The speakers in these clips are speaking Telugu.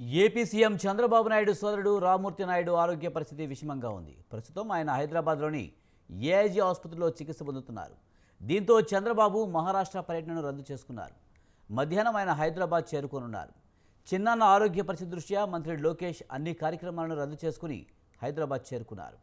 ఏపీ సీఎం చంద్రబాబు నాయుడు సోదరుడు రామూర్తి నాయుడు ఆరోగ్య పరిస్థితి విషమంగా ఉంది. ప్రస్తుతం ఆయన హైదరాబాద్లోని ఏఐజీ ఆసుపత్రిలో చికిత్స పొందుతున్నారు. దీంతో చంద్రబాబు మహారాష్ట్ర పర్యటనను రద్దు చేసుకున్నారు. మధ్యాహ్నం ఆయన హైదరాబాద్ చేరుకోనున్నారు. చిన్నాన్న ఆరోగ్య పరిస్థితి దృష్ట్యా మంత్రి లోకేష్ అన్ని కార్యక్రమాలను రద్దు చేసుకుని హైదరాబాద్ చేరుకున్నారు.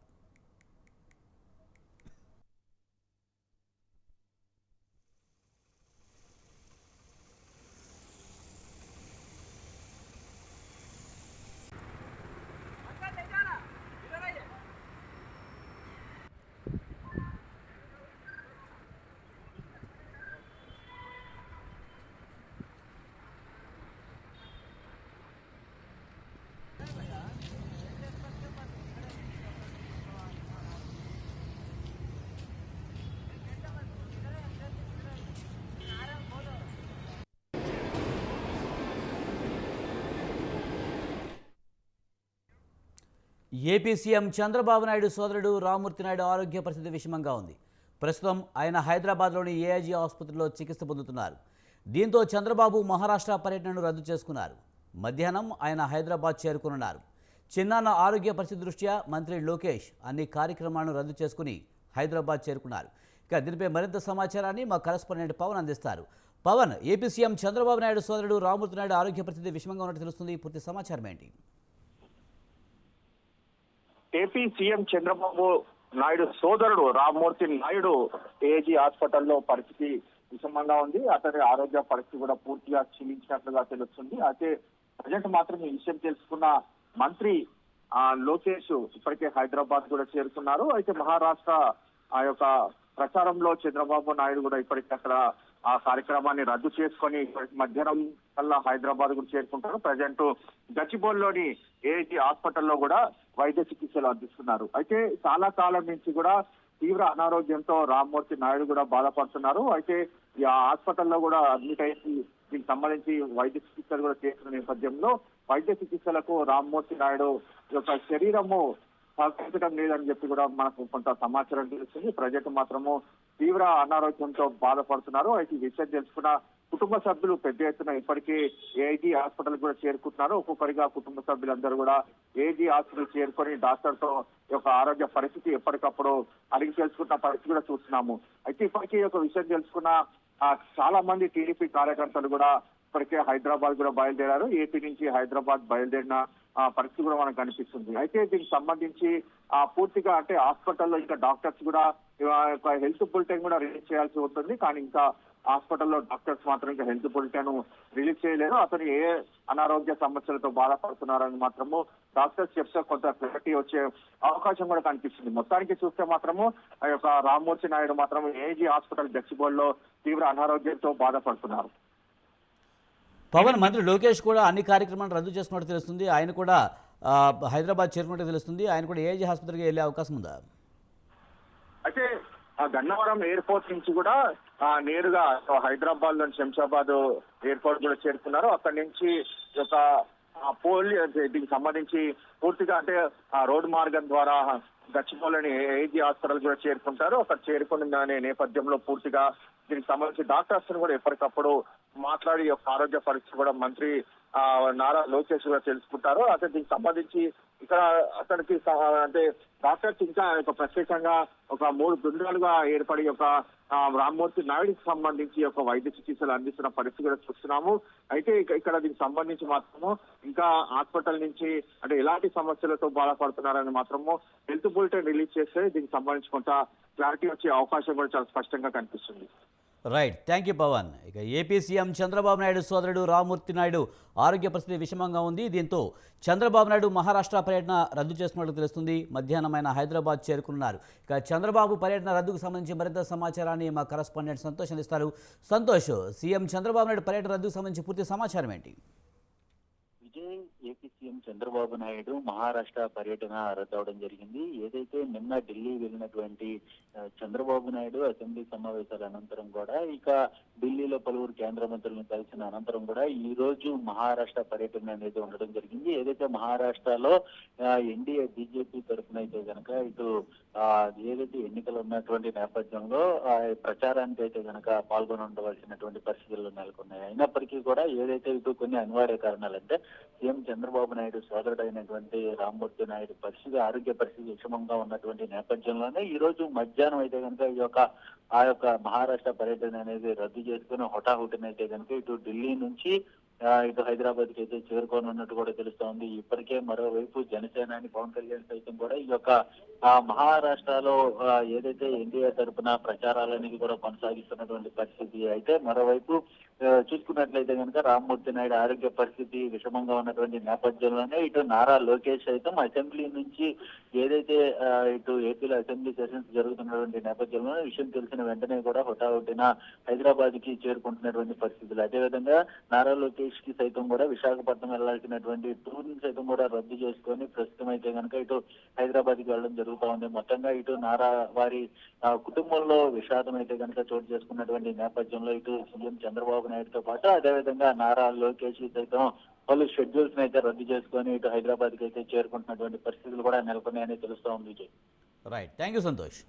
ఏపీ సీఎం చంద్రబాబు నాయుడు సోదరుడు రామూర్తి నాయుడు ఆరోగ్య పరిస్థితి విషమంగా ఉంది. ప్రస్తుతం ఆయన హైదరాబాద్లోని ఏఐజీ ఆసుపత్రిలో చికిత్స పొందుతున్నారు. దీంతో చంద్రబాబు మహారాష్ట్ర పర్యటనను రద్దు చేసుకున్నారు. మధ్యాహ్నం ఆయన హైదరాబాద్ చేరుకున్నారు చిన్నాన్న ఆరోగ్య పరిస్థితి దృష్ట్యా మంత్రి లోకేష్ అన్ని కార్యక్రమాలను రద్దు చేసుకుని హైదరాబాద్ చేరుకున్నారు. ఇక దీనిపై మరింత సమాచారాన్ని మా కరస్పాండెంట్ పవన్ అందిస్తారు. పవన్ ఏపీ సీఎం చంద్రబాబు నాయుడు సోదరుడు రామూర్తి నాయుడు ఆరోగ్య పరిస్థితి విషమంగా ఉన్నట్టు తెలుస్తుంది. పూర్తి సమాచారం ఏంటి? ఏపీ సీఎం చంద్రబాబు నాయుడు సోదరుడు రామ్మూర్తి నాయుడు ఏజీ హాస్పిటల్లో పరిస్థితి విషమంగా ఉంది. అతని ఆరోగ్య పరిస్థితి కూడా పూర్తిగా క్షీణించినట్లుగా తెలుస్తుంది. అయితే ప్రజెంట్ మాత్రం ఈ విషయం తెలుసుకున్న మంత్రి ఆ లోకేష్ ఇప్పటికే హైదరాబాద్ కూడా చేరుకున్నారు. అయితే మహారాష్ట్ర ఆ యొక్క ప్రచారంలో చంద్రబాబు నాయుడు కూడా ఇప్పటికీ అక్కడ ఆ కార్యక్రమాన్ని రద్దు చేసుకొని ఇప్పటికి మధ్యాహ్నం కల్లా హైదరాబాద్ కూడా చేరుకుంటారు. ప్రజెంట్ గచ్చిబౌలిలోని ఏజీ హాస్పిటల్లో కూడా వైద్య చికిత్సలు అందిస్తున్నారు. అయితే చాలా కాలం నుంచి కూడా తీవ్ర అనారోగ్యంతో రామ్మూర్తి నాయుడు కూడా బాధపడుతున్నారు. అయితే ఈ ఆ హాస్పిటల్లో కూడా అడ్మిట్ అయ్యి దీనికి సంబంధించి వైద్య చికిత్సలు కూడా చేస్తున్న నేపథ్యంలో వైద్య చికిత్సలకు రామ్మూర్తి నాయుడు యొక్క శరీరము సహకరించడం లేదని చెప్పి కూడా మనకు కొంత సమాచారం తెలుస్తుంది. ప్రజెంట్ మాత్రము తీవ్ర అనారోగ్యంతో బాధపడుతున్నారు. అయితే ఈ విషయం తెలుసుకున్న కుటుంబ సభ్యులు పెద్ద ఎత్తున ఇప్పటికీ ఏఐజీ హాస్పిటల్ కూడా చేరుకుంటున్నారు. ఒక్కొక్కరిగా కుటుంబ సభ్యులందరూ కూడా ఏఐజీ హాస్పిటల్ చేరుకొని డాక్టర్తో యొక్క ఆరోగ్య పరిస్థితి ఎప్పటికప్పుడు అడిగి తెలుసుకున్న పరిస్థితి కూడా చూస్తున్నాము. అయితే ఇప్పటికీ ఒక విషయం తెలుసుకున్న చాలా మంది టీడీపీ కార్యకర్తలు కూడా ఇప్పటికే హైదరాబాద్ కూడా బయలుదేరారు. ఏపీ నుంచి హైదరాబాద్ బయలుదేరిన ఆ, పరిస్థితి కూడా మనకు కనిపిస్తుంది. అయితే దీనికి సంబంధించి ఆ పూర్తిగా అంటే హాస్పిటల్లో ఇంకా డాక్టర్స్ కూడా యొక్క హెల్త్ బులెటిన్ కూడా రిలీజ్ చేయాల్సి ఉంటుంది కానీ ఇంకా హాస్పిటల్లో డాక్టర్స్ మాత్రం ఇంకా హెల్త్ బులెటిన్ రిలీజ్ చేయలేరు అతను ఏ అనారోగ్య సమస్యలతో బాధపడుతున్నారని మాత్రము డాక్టర్స్ చెప్తే కొంత క్లారిటీ వచ్చే అవకాశం కూడా కనిపిస్తుంది. మొత్తానికి చూస్తే మాత్రము ఆ యొక్క రామ్మూర్తి నాయుడు మాత్రం ఏజీ హాస్పిటల్ గచ్చిబౌలిలో తీవ్ర అనారోగ్యంతో బాధపడుతున్నారు. పవన్ మంత్రి లోకేష్ కూడా అన్ని కార్యక్రమాలను రద్దు చేస్తున్నట్టు తెలుస్తుంది. ఆయన కూడా హైదరాబాద్ చేరుకున్నట్టు తెలుస్తుంది. ఆయన కూడా ఏజీ ఆసుపత్రికి వెళ్ళే అవకాశం ఉందా? అయితే గన్నవరం ఎయిర్పోర్ట్ నుంచి కూడా నేరుగా హైదరాబాద్లోని శంషాబాద్ ఎయిర్పోర్ట్ కూడా చేరుకున్నారు. అక్కడి నుంచి ఒక పోలీ దీనికి సంబంధించి పూర్తిగా అంటే ఆ రోడ్డు మార్గం ద్వారా గచ్చిపోలని ఏజీ హాస్పిటల్ కూడా చేరుకుంటారు. అక్కడ చేరుకున్న అనే నేపథ్యంలో పూర్తిగా దీనికి సంబంధించి డాక్టర్స్ కూడా ఎప్పటికప్పుడు మాట్లాడి యొక్క ఆరోగ్య పరిస్థితి కూడా మంత్రి ఆ, నారా లోకేష్ కూడా తెలుసుకుంటారు. అయితే దీనికి సంబంధించి ఇక్కడ అతనికి అంటే డాక్టర్స్ ఇంకా ఒక ప్రత్యేకంగా ఒక మూడు బృందాలుగా ఏర్పడి ఒక రామ్మూర్తి నాయుడికి సంబంధించి ఒక వైద్య చికిత్సలు అందిస్తున్న పరిస్థితి కూడా చూస్తున్నాము. అయితే ఇక్కడ దీనికి సంబంధించి మాత్రము ఇంకా హాస్పిటల్ నుంచి అంటే ఎలాంటి సమస్యలతో బాధపడుతున్నారని మాత్రము హెల్త్ బులెటిన్ రిలీజ్ చేస్తే దీనికి సంబంధించి కొంత క్లారిటీ వచ్చే అవకాశం కూడా చాలా స్పష్టంగా కనిపిస్తుంది. Right thank you Pavan. ఇక ఏపీ సీఎం చంద్రబాబు నాయుడు సోదరుడు రామూర్తి నాయుడు ఆరోగ్య పరిస్థితి విషమంగా ఉంది. దీంతో చంద్రబాబు నాయుడు మహారాష్ట్ర పర్యటన రద్దు చేస్తున్నట్లు తెలుస్తుంది. మధ్యాహ్నం ఆయన హైదరాబాద్ చేరుకున్నారు. ఇక చంద్రబాబు పర్యటన రద్దుకు సంబంధించి మరింత సమాచారాన్ని మా కరస్పాండెంట్ సంతోష్ అందిస్తారు. సంతోష్ సీఎం చంద్రబాబు నాయుడు పర్యటన రద్దుకు సంబంధించి పూర్తి సమాచారం ఏంటి? సీఎం చంద్రబాబు నాయుడు మహారాష్ట్ర పర్యటన రద్దవడం జరిగింది. ఏదైతే నిన్న ఢిల్లీ వెళ్ళినటువంటి చంద్రబాబు నాయుడు అసెంబ్లీ సమావేశాల అనంతరం కూడా ఇక ఢిల్లీలో పలువురు కేంద్ర మంత్రులను కలిసిన అనంతరం కూడా ఈ రోజు మహారాష్ట్ర పర్యటన అనేది ఉండడం జరిగింది. ఏదైతే మహారాష్ట్రలో ఎన్డీఏ బీజేపీ తరఫున అయితే కనుక ఇటు ఏదైతే ఎన్నికలు ఉన్నటువంటి నేపథ్యంలో ప్రచారానికి అయితే కనుక పాల్గొని ఉండవలసినటువంటి పరిస్థితులు నెలకొన్నాయి. అయినప్పటికీ కూడా ఏదైతే ఇటు కొన్ని అనివార్య కారణాలంటే సీఎం చంద్రబాబు నాయుడు సోదరుడైనటువంటి రామ్మూర్తి నాయుడు పరిస్థితి ఆరోగ్య పరిస్థితి విషమంగా ఉన్నటువంటి నేపథ్యంలోనే ఈ రోజు మధ్యాహ్నం అయితే కనుక ఈ యొక్క ఆ యొక్క మహారాష్ట్ర పర్యటన అనేది రద్దు చేసుకుని హుటాహుటిన అయితే కనుక ఇటు ఢిల్లీ నుంచి ఇటు హైదరాబాద్కి అయితే చేరుకోనున్నట్టు కూడా తెలుస్తోంది. ఇప్పటికే మరోవైపు జనసేనాని పవన్ కళ్యాణ్ సైతం కూడా ఈ యొక్క మహారాష్ట్రలో ఏదైతే ఎన్డీఏ తరపున ప్రచారాలనేది కూడా కొనసాగిస్తున్నటువంటి పరిస్థితి అయితే మరోవైపు చూసుకున్నట్లయితే కనుక రామ్మూర్తి నాయుడు ఆరోగ్య పరిస్థితి విషమంగా ఉన్నటువంటి నేపథ్యంలోనే ఇటు నారా లోకేష్ సైతం అసెంబ్లీ నుంచి ఏదైతే ఇటు ఏపీలో అసెంబ్లీ సెషన్స్ జరుగుతున్నటువంటి నేపథ్యంలో విషయం తెలిసిన వెంటనే కూడా హుటాహుటిన హైదరాబాద్కి చేరుకుంటున్నటువంటి పరిస్థితులు. అదేవిధంగా నారా లోకేష్కి సైతం కూడా విశాఖపట్నం వెళ్ళాల్సినటువంటి టూర్ని సైతం కూడా రద్దు చేసుకొని ప్రస్తుతం అయితే కనుక ఇటు హైదరాబాద్కి వెళ్ళడం జరుగుతుంది జరుగుతూ ఉంది మొత్తంగా ఇటు నారా వారి కుటుంబంలో విషాదం అయితే కనుక చోటు చేసుకున్నటువంటి నేపథ్యంలో ఇటు సీఎం చంద్రబాబు నాయుడుతో పాటు అదేవిధంగా నారా లోకేష్ సైతం పలు షెడ్యూల్స్ అయితే రద్దు చేసుకొని ఇటు హైదరాబాద్కి అయితే చేరుకుంటున్నటువంటి పరిస్థితులు కూడా నెలకొన్నాయని తెలుస్తూ ఉంది Vijay. Right thank you Santosh